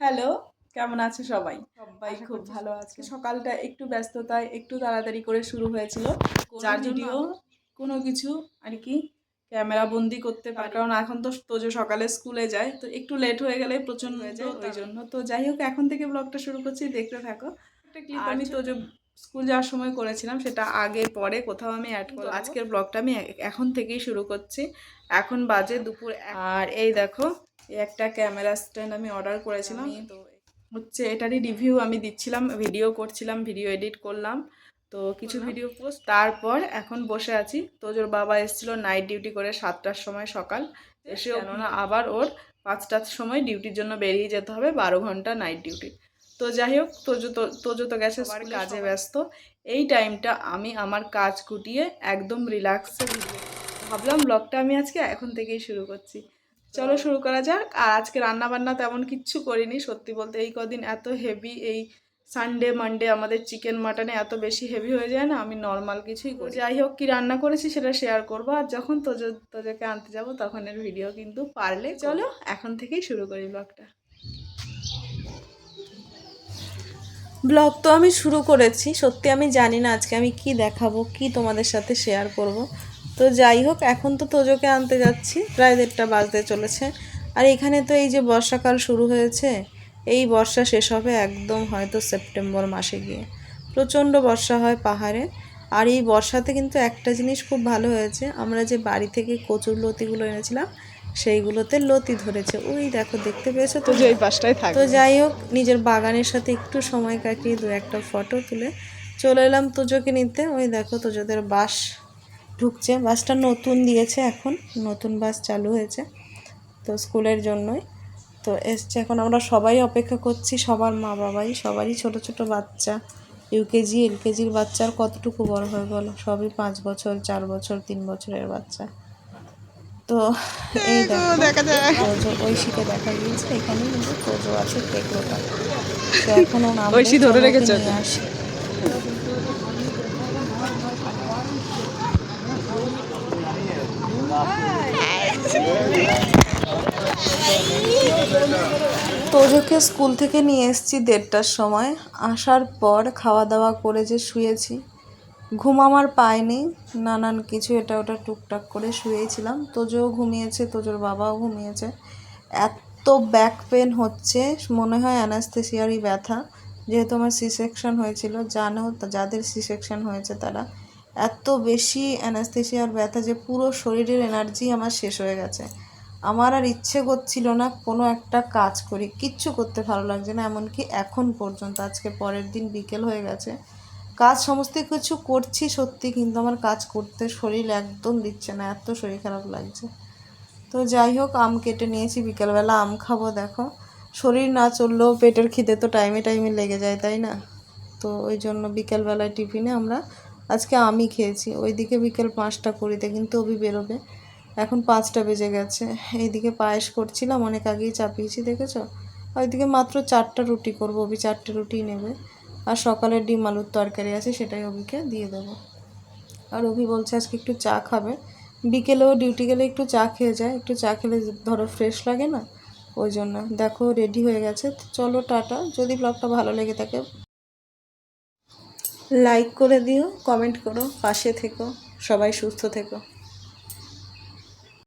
Hello কেমন আছে সবাই? সবাই খুব ভালো আছে। সকালটা একটু ব্যস্ততায় একটু তাড়াতাড়ি করে শুরু হয়েছিল। যার যদিও কোনো কিছু আর কি ক্যামেরা বন্দি করতে পারে কারণ এখন তো তোজো সকালে স্কুলে যায় তো একটু লেট হয়ে গেলে প্রচণ্ড হয়ে যায় ওই জন্য। তো যাই হোক এখন থেকে ব্লগটা শুরু করছি দেখতে থাকো। একটা ক্লিপ আমি তোজো স্কুল যাওয়ার সময় করেছিলাম সেটা আগে পরে কোথাও আমি অ্যাড করব আজকের ব্লগটা আমি এখন থেকেই শুরু করছি। এখন বাজে দুপুর আর এই দেখো একটা ক্যামেরা স্ট্যান্ড আমি অর্ডার করেছিলাম। তো হচ্ছে এটারই রিভিউ আমি দিচ্ছিলাম ভিডিও করছিলাম ভিডিও এডিট করলাম। তো কিছু ভিডিও পোস্ট তারপর এখন বসে আছি। তোজোর বাবা এসেছিল নাইট ডিউটি করে সাতটার সময় সকাল। এসে কেননা আবার ওর পাঁচটার সময় ডিউটির জন্য বেরিয়ে যেতে হবে বারো ঘণ্টা নাইট ডিউটি তো যাই হোক তোজো তো তোজো তো গেছে সবার কাজে ব্যস্ত। এই টাইমটা আমি আমার কাজ কুটিয়ে একদম রিল্যাক্সে ভাবলাম ব্লগটা আমি আজকে এখন থেকেই শুরু করছি। চলো শুরু করা যাক। আর আজকে রান্না বান্না তেমন কিচ্ছু করিনি। সত্যি বলতে এই কদিন এত হেভি এই সানডে মানডে আমাদের চিকেন মাটনে এত বেশি হেভি হয়ে যায় না, আমি নর্মাল কিছুই করি। যাই হোক, কি রান্না করেছি সেটা শেয়ার করব। আর যখন তোজো, তোজোকে আনতে যাব তখন এর ভিডিও কিন্তু পারলে চলো এখন থেকেই শুরু করি ব্লগটা ব্লগ তো আমি শুরু করেছি। সত্যি আমি জানি না আজকে আমি কি দেখাবো, কি তোমাদের সাথে শেয়ার করব। তো যাই হোক এখন তো তোজোকে আনতে যাচ্ছি। প্রায় দেড়টা বাজতে চলেছে। আর এখানে তো এই যে বর্ষাকাল শুরু হয়েছে এই বর্ষা শেষ হবে একদম হয়তো সেপ্টেম্বর মাসে গিয়ে। প্রচণ্ড বর্ষা হয় পাহাড়ে। আর এই বর্ষাতে কিন্তু একটা জিনিস খুব ভালো হয়েছে আমরা যে বাড়ি থেকে কচুর লতিগুলো এনেছিলাম সেইগুলোতে লতি ধরেছে। ওই দেখো দেখতে পেয়েছ তো? এই পাশটায় থাক। তো যাই হোক নিজের বাগানের সাথে একটু সময় কাটিয়ে দু একটা ফটো তুলে চলে এলাম তোজোকে নিতে। ওই দেখো তোজোদের বাস। ঢুকছে। বাসটা নতুন দিয়েছে এখন। নতুন বাস চালু হয়েছে তো স্কুলের জন্যই। তো এসছে এখন আমরা সবাই অপেক্ষা করছি সবার মা বাবাই সবারই ছোট ছোট বাচ্চা। ইউকেজি এলকেজির বাচ্চার কতটুকু বড় হয়ে বলো? সবই পাঁচ বছর চার বছর তিন বছরের বাচ্চা। তো এই দেখো যায় ঐশীকে দেখা গিয়েছে। এখানে কিন্তু তোজো আছে টেকলোটা তো এখন ঐশী ধরে রেখেছে আসি। তোজোকে স্কুল থেকে নিয়ে এসেছি দেড়টার সময়। আসার পর খাওয়া দাওয়া করে যে শুয়েছি। ঘুম আমার পায়নি। নানান কিছু এটা ওটা টুকটাক করে শুয়েছিলাম। তোজোও ঘুমিয়েছে, তোজোর বাবাও ঘুমিয়েছে। এত ব্যাক পেন হচ্ছে, মনে হয় অ্যানাস্থেসিয়ারই ব্যথা। যেহেতু আমার সি সেকশন হয়েছিল, জানো যাদের সি সেকশন হয়েছে তারা। এত বেশি অ্যানাস্থেসিয়ার ব্যথা যে পুরো শরীরের এনার্জি আমার শেষ হয়ে গেছে। আমার আর ইচ্ছে করছিল না কোনো একটা কাজ করি। কিচ্ছু করতে ভালো লাগছে না, এমনকি এখন পর্যন্ত, আজকে পরের দিন বিকেল হয়ে গেছে। কাজ সমস্ত কিছু করছি সত্যি, কিন্তু আমার কাজ করতে শরীর একদম দিচ্ছে না, এত শরীর খারাপ লাগছে। তো যাই হোক, আম কেটে নিয়েছি, বিকেলবেলা আম খাব, দেখো। শরীর না চললেও পেটের খিদে তো টাইমে টাইমে লেগে যায়, তাই না? তো ওই জন্য বিকেলবেলায় টিফিনে আমরা আজকে আমি খেয়েছি। ওইদিকে বিকেল পাঁচটা কুড়িতে কিন্তু অভি বেরোবে। এখন পাঁচটা বেজে গেছে। এইদিকে পায়েস করছিলাম, অনেক আগেই চাপিয়েছি, দেখেছ? ওইদিকে মাত্র চারটা রুটি করব, অভি চারটে রুটি নেবে। আর সকালে ডিম আলুর তরকারি আছে, সেটাই অভিকে দিয়ে দেবো। আর অভি বলছে আজকে একটু চা খাবে। বিকেলেও ডিউটি গেলে একটু চা খেয়ে যায়, একটু চা খেলে ধরো ফ্রেশ লাগে না, ওই জন্য। দেখো, রেডি হয়ে গেছে। চলো, টাটা। যদি ব্লগটা ভালো লেগে থাকে, লাইক করে দিও, কমেন্ট করো, পাশে থেকো, সবাই সুস্থ থেকো।